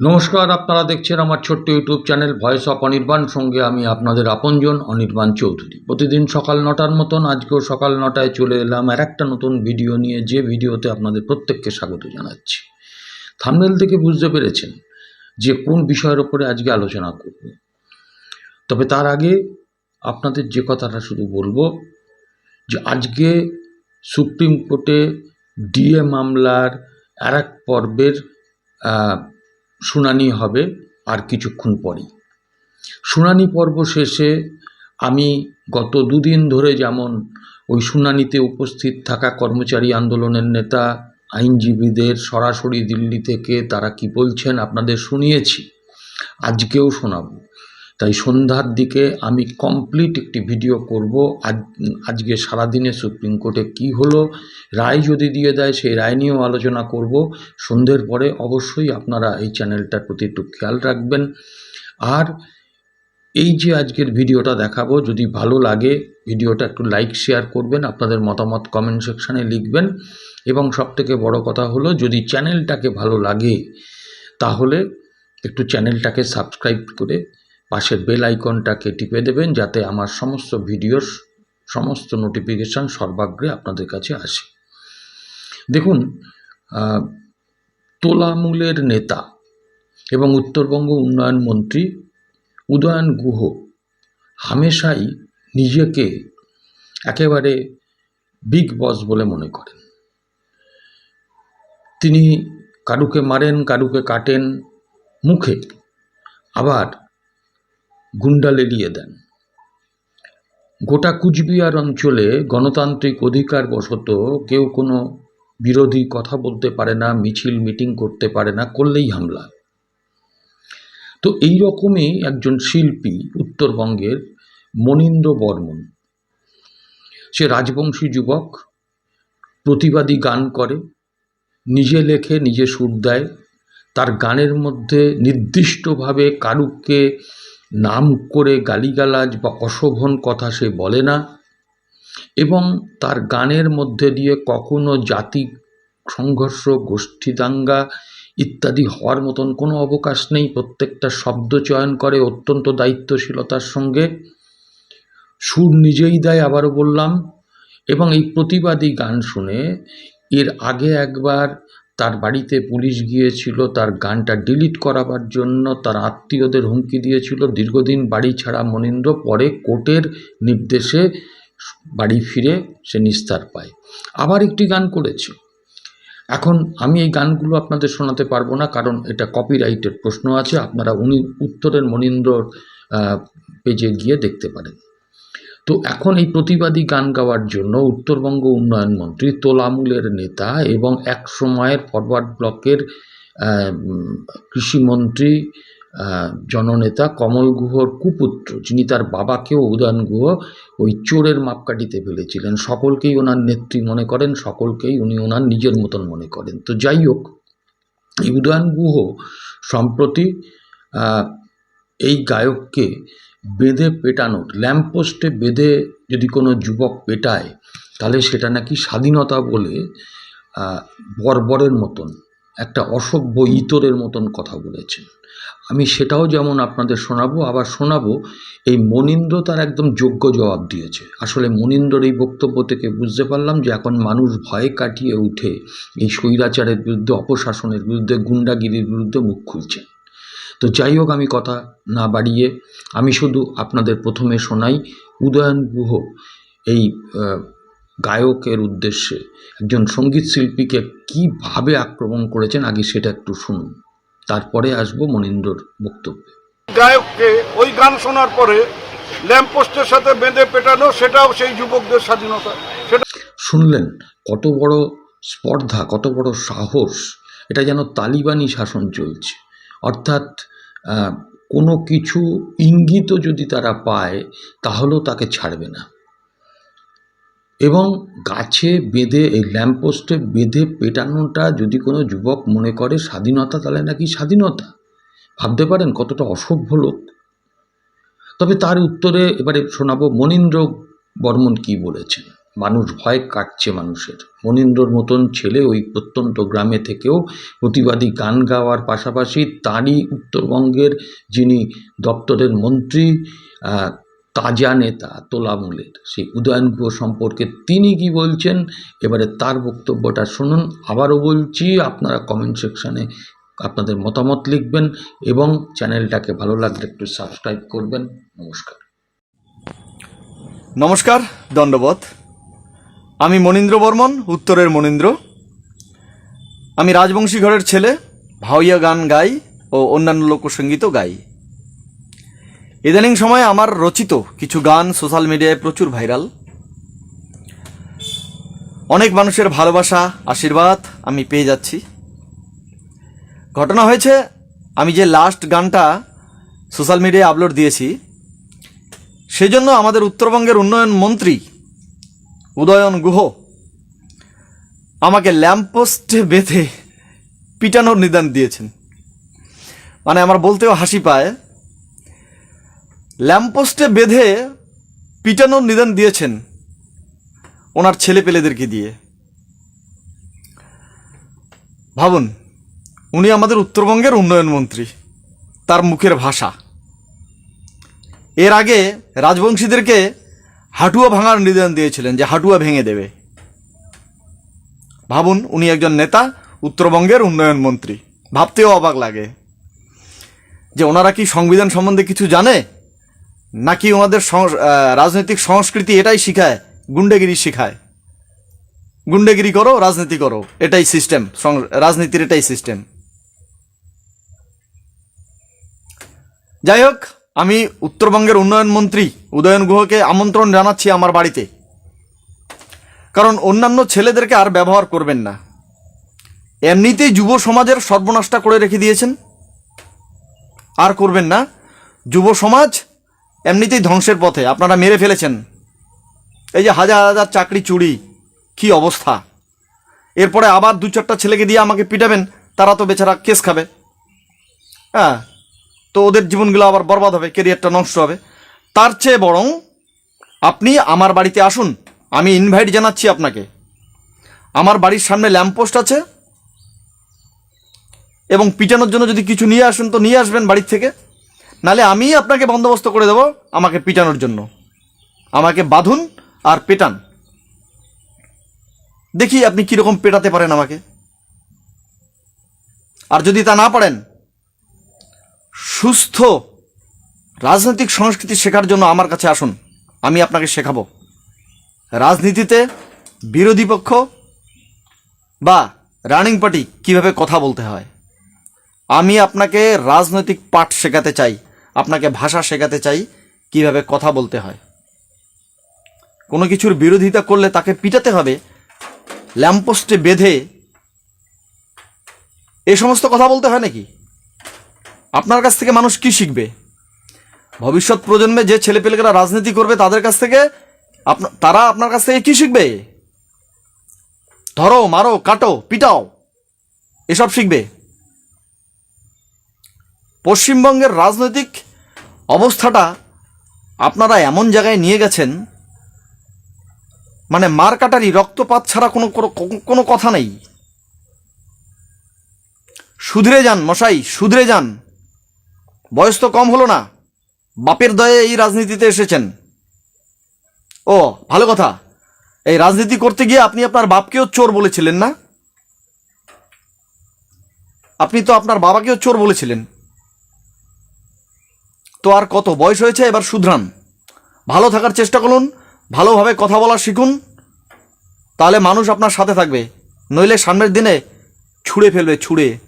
নমস্কার, আপনারা দেখছেন আমার ছোট্ট YouTube channel voice of Anirban. সঙ্গে আমি আপনাদের আপনজন, অনির্বাণ চৌধুরী। প্রতিদিন সকাল নটার মতন, আজকেও সকাল নটায় চলে এলাম আর একটা নতুন ভিডিও নিয়ে, যে ভিডিওতে আপনাদের প্রত্যেককে স্বাগত জানাচ্ছি। থামনেল থেকে বুঝতে পেরেছেন যে কোন বিষয়ের ওপরে আজকে আলোচনা করব। তবে তার আগে আপনাদের যে কথাটা শুধু বলব, যে আজকে সুপ্রিম কোর্টে ডিএ মামলার আর এক পর্বের শুনানি হবে আর কিছুক্ষণ পরেই। শুনানি পর্ব শেষে আমি গত দুদিন ধরে যেমন ওই শুনানিতে উপস্থিত থাকা কর্মচারী আন্দোলনের নেতা, আইনজীবীদের সরাসরি দিল্লি থেকে তারা কি বলছেন আপনাদের শুনিয়েছি। আজকেও শোনাবো। তাই সন্ধ্যার দিকে আমি কমপ্লিট একটি ভিডিও করব। আজ, আজকে সারাদিনে সুপ্রিম কোর্টে কি হলো, রায় যদি দিয়ে দেয় সেই রায় নিয়েও আলোচনা করব। সন্ধ্যের পরে অবশ্যই আপনারা এই চ্যানেলটার প্রতি একটু খেয়াল রাখবেন। আর এই যে আজকের ভিডিওটা দেখাবো, যদি ভালো লাগে ভিডিওটা একটু লাইক শেয়ার করবেন, আপনাদের মতামত কমেন্ট সেকশানে লিখবেন। এবং সবথেকে বড় কথা হলো, যদি চ্যানেলটাকে ভালো লাগে, তাহলে একটু চ্যানেলটাকে সাবস্ক্রাইব করে পাশের বেল আইকনটাকে টিপে দেবেন যাতে আমার সমস্ত ভিডিওর সমস্ত নোটিফিকেশান সর্বাগ্রে আপনাদের কাছে আসে। দেখুন তোলামূলের নেতা এবং উত্তরবঙ্গ উন্নয়ন মন্ত্রী উদয়ন গুহ হামেশাই নিজেকে একেবারে বিগ বস বলে মনে করেন। তিনি কারুকে মারেন, কারুকে কাটেন, মুখে আবার গুন্ডা লেলিয়ে দেন। গোটা কুচবিহার অঞ্চলে গণতান্ত্রিক অধিকার বশত কেউ কোনো বিরোধী কথা বলতে পারে না, মিছিল, মিটিং করতে পারে না, করলেই হামলা। তো এই রকমই একজন শিল্পী উত্তরবঙ্গের মনীন্দ্র বর্মন। সে রাজবংশী যুবক, প্রতিবাদী গান করে, নিজে লেখে, নিজে সুর দেয়, তার গানের মধ্যে নির্দিষ্টভাবে কারুকে নাম করে গালিগালাজ বা অশোভন কথা সে বলে না এবং তার গানের মধ্যে দিয়ে কখনো জাতি সংঘর্ষ গোষ্ঠী দাঙ্গা ইত্যাদি হওয়ার মতন কোনো অবকাশ নেই। প্রত্যেকটা শব্দ চয়ন করে অত্যন্ত দায়িত্বশীলতার সঙ্গে। সুর নিজেই দেয় আবারও বললাম এবং এই প্রতিবাদী গান শুনে এর আগে একবার তার বাড়িতে পুলিশ গিয়েছিল তার গানটা ডিলিট করাবার জন্য তার আত্মীয়দের হুমকি দিয়েছিল। দীর্ঘদিন বাড়ি ছাড়া মনীন্দ্র পরে কোর্টের নির্দেশে বাড়ি ফিরে সে নিস্তার পায়। আবার একটি গান করেছে। এখন আমি এই গানগুলো আপনাদের শোনাতে পারব না কারণ এটা কপিরাইটের প্রশ্ন আছে। আপনারা উনি উত্তরের মনীন্দ্রর আহ, পেজে গিয়ে দেখতে পারেন। তো এখন এই প্রতিবাদী গান গাওয়ার জন্য উত্তরবঙ্গ উন্নয়ন মন্ত্রী তোলামূলের নেতা এবং এক সময়ের ফরওয়ার্ড ব্লকের কৃষিমন্ত্রী জননেতা কমল গুহর কুপুত্র, যিনি তার বাবাকেও উদয়ন গুহ ওই চোরের মাপকাঠিতে ফেলেছিলেন। সকলকেই ওনার নেত্রী মনে করেন, সকলকেই উনি ওনার নিজের মতন মনে করেন। তো যাই হোক, এই উদয়ন গুহ সম্প্রতি এই গায়ককে বেঁধে পেটানোর ল্যাম্পপোস্টে বেঁধে যদি কোনো যুবক পেটায়, তাহলে সেটা নাকি স্বাধীনতা বলে বর্বরের মতন, একটা অসভ্য ইতরের মতন কথা বলেছেন। আমি সেটাও যেমন আপনাদের শোনাবো, আবার শোনাবো, এই মনীন্দ্র তার একদম যোগ্য জবাব দিয়েছে। আসলে মনীন্দ্রর এই বক্তব্য থেকে বুঝতে পারলাম যে, এখন মানুষ ভয় কাটিয়ে উঠে এই স্বৈরাচারের বিরুদ্ধে, অপশাসনের বিরুদ্ধে, গুন্ডাগিরির বিরুদ্ধে মুখ খুলছে। তো যাই হোক আমি কথা না বাড়িয়ে আমি শুধু আপনাদের প্রথমে শোনাই উদয়ন গুহ এই গায়কের উদ্দেশ্যে একজন সংগীত শিল্পীকে কীভাবে আক্রমণ করেছেন আগে সেটা একটু শুনুন। তারপরে আসব মনীন্দ্রর বক্তব্যে। গায়ককে ওই গান শোনার পরে ল্যাম্পপোস্টের সাথে বেঁধে পেটানো সেটাও সেই যুবকদের স্বাধীনতা। সেটা শুনলেন কত বড় স্পর্ধা কত বড় সাহস এটা যেন তালিবানি শাসন চলছে। অর্থাৎ কোনো কিছু ইঙ্গিতও যদি তারা পায়, তাহলেও তাকে ছাড়বে না। এবং গাছে বেঁধে, এই ল্যাম্পপোস্টে বেঁধে পেটানোটা যদি কোনো যুবক মনে করে, স্বাধীনতা তাহলে নাকি স্বাধীনতা? ভাবতে পারেন কতটা অসভ্য লোক। তবে তার উত্তরে এবারে শোনাবো মনীন্দ্র বর্মন কি বলেছেন। মানুষ ভয় কাটছে মানুষের। মনীন্দ্রর মতন ছেলে ওই প্রত্যন্ত গ্রামে থেকেও প্রতিবাদী গান গাওয়ার পাশাপাশি তারই উত্তরবঙ্গের যিনি দপ্তরের মন্ত্রী তাজা নেতা তোলামূলের। সেই উদয়ন গুহ সম্পর্কে তিনি কি বলছেন? এবারে তার বক্তব্যটা শুনুন। আবারও বলছি, আপনারা কমেন্ট সেকশানে আপনাদের মতামত লিখবেন এবং চ্যানেলটাকে ভালো লাগলে একটু সাবস্ক্রাইব করবেন। নমস্কার। নমস্কার দণ্ডবত আমি মনীন্দ্র বর্মন, উত্তরের মনীন্দ্র। আমি রাজবংশী ঘরের ছেলে, ভাওইয়া গান গাই ও অন্যান্য লোকসঙ্গীতও গাই। ইদানিং সময়ে আমার রচিত কিছু গান সোশ্যাল মিডিয়ায় প্রচুর ভাইরাল। অনেক মানুষের ভালোবাসা, আশীর্বাদ আমি পেয়ে যাচ্ছি। ঘটনা হয়েছে, আমি যে লাস্ট গানটা সোশ্যাল মিডিয়ায় আপলোড দিয়েছি, সেজন্য আমাদের উত্তরবঙ্গের উন্নয়ন মন্ত্রী উদয়ন গুহ। আমাকে ল্যাম্পপোস্টে বেঁধে পিটানোর নিদান দিয়েছেন। মানে আমার বলতেও হাসি পায়, ল্যাম্পপোস্টে বেঁধে পিটানোর নিদান দিয়েছেন ওনার ছেলে পেলেদেরকে দিয়ে। ভাবুন, উনি আমাদের উত্তরবঙ্গের উন্নয়ন মন্ত্রী, তার মুখের ভাষা। এর আগে রাজবংশীদেরকে হাটুয়া ভাঙার নিদান দিয়েছিলেন যে হাটুয়া ভেঙে দেবে। ভাবুন, উনি একজন নেতা, উত্তরবঙ্গের উন্নয়ন মন্ত্রী। ভাবতেও অবাক লাগে। যে ওনারা কি সংবিধান সম্বন্ধে কিছু জানে? নাকি ওনাদের রাজনৈতিক সংস্কৃতি এটাই শিখায়, গুন্ডেগিরি শিখায়? গুন্ডেগিরি করো, রাজনীতি করো, এটাই সিস্টেম রাজনীতির এটাই সিস্টেম। যাই হোক আমি উত্তরবঙ্গের উন্নয়ন মন্ত্রী উদয়ন গুহকে আমন্ত্রণ জানাচ্ছি আমার বাড়িতে। কারণ অন্যান্য ছেলেদেরকে আর ব্যবহার করবেন না। এমনিতেই যুব সমাজের সর্বনাশটা করে রেখে দিয়েছেন। আর করবেন না। যুব সমাজ এমনিতেই ধ্বংসের পথে। আপনারা মেরে ফেলেছেন। এই যে হাজার হাজার চাকরি চুরি, কি অবস্থা। এরপরে আবার দু চারটা ছেলেকে দিয়ে আমাকে পিটাবেন, তারা তো বেচারা কেস খাবে। হ্যাঁ তো ওদের জীবনগুলো আবার বরবাদ হবে কেরিয়ারটা নষ্ট হবে। তার চেয়ে বরং আপনি আমার বাড়িতে আসুন, আমি ইনভাইট জানাচ্ছি আপনাকে। আমার বাড়ির সামনে ল্যাম্পপোস্ট আছে। এবং পিটানোর জন্য যদি কিছু নিয়ে আসুন তো নিয়ে আসবেন বাড়ির থেকে। নালে আমি আপনাকে বন্দোবস্ত করে দেবো আমাকে পিটানোর জন্য। আমাকে বাঁধুন আর পেটান। দেখি আপনি কীরকম পেটাতে পারেন আমাকে। আর যদি তা না পারেন সুস্থ রাজনৈতিক সংস্কৃতি শেখার জন্য আমার কাছে আসুন, আমি আপনাকে শেখাবো। রাজনীতিতে বিরোধী পক্ষ বা রানিং পার্টি কীভাবে কথা বলতে হয়? আমি আপনাকে রাজনৈতিক পাঠ শেখাতে চাই, আপনাকে ভাষা শেখাতে চাই, কীভাবে কথা বলতে হয়। কোনো কিছুর বিরোধিতা করলে তাকে পিটাতে হবে ল্যাম্পোস্টে বেঁধে এ সমস্ত কথা বলতে হয় নাকি? আপনার কাছ থেকে মানুষ কি শিখবে? ভবিষ্যৎ প্রজন্মে যে ছেলেপেলেরা রাজনীতি করবে তাদের কাছ থেকে তারা আপনার কাছ থেকে কি শিখবে? ধরো, মারো, কাটো, পিটাও, এসব শিখবে। পশ্চিমবঙ্গের রাজনৈতিক অবস্থাটা আপনারা এমন জায়গায় নিয়ে গেছেন মানে মার কাটারি, রক্তপাত ছাড়া কোনো কোনো- কোনো কথা নেই। সুধরে যান মশাই, সুধরে যান। বয়স তো কম হলো না। বাপের দয়ে এই রাজনীতিতে এসেছেন। ও, ভালো কথা। এই রাজনীতি করতে গিয়ে আপনি আপনার বাপকেও চোর বলেছিলেন না? আপনি তো আপনার বাবাকেও চোর বলেছিলেন। তো আর কত বয়স হয়েছে এবার শুধরান। ভালো থাকার চেষ্টা করুন, ভালোভাবে কথা বলা শিখুন। তাহলে মানুষ আপনার সাথে থাকবে। নইলে সামনের দিনে ছুঁড়ে ফেলবে, ছুঁড়ে।